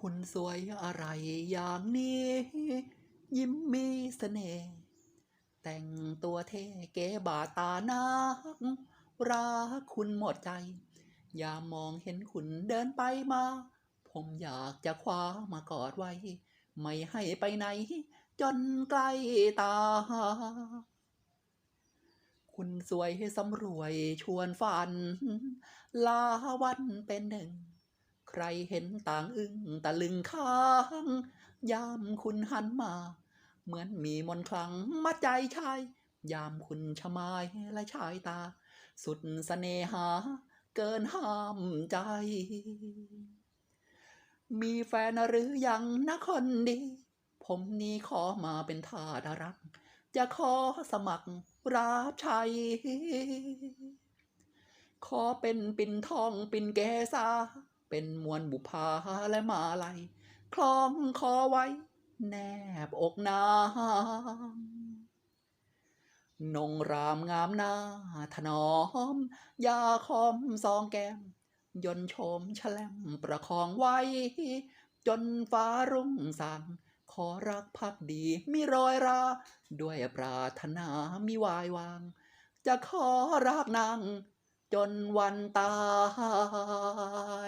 คุณสวยอะไรอย่างนี้ ยิ้มมีเสน่ห์แต่งตัวเท่เก๋บาตานักรักคุณหมดใจ อย่ามองเห็นคุณเดินไปมา ผมอยากจะคว้ามากอดไว้ ไม่ให้ไปไหน จนใกล้ตา คุณสวยสำรวยชวนฝัน ลาวันเป็นหนึ่ง รเห็นต่างอึ้งตะลึงค้าง ยามคุณหันมา เหมือนมีมนต์คลังมัดใจชาย ยามคุณชะมายและชายตา สุดสเสน่หา เกินห้ามใจ มีแฟนหรือยังนะคนดี ผมนี้ขอมาเป็นทาสรัก จะขอสมัครรับใช้ขอเป็นปิ่นทองปิ่นแกษา เป็นมวลบุพาและมาลัยคล้องคอไว้ แนบอกนางนงรามงามหน้าถนอม ยาคอมซองแก้ม ยนต์โฉมแฉลมประคองไว้ จนฟ้ารุ่งสางขอรักพักดีมีรอยรา ด้วยปรารถนามีวายวาง จะขอรักนางจนวันตาย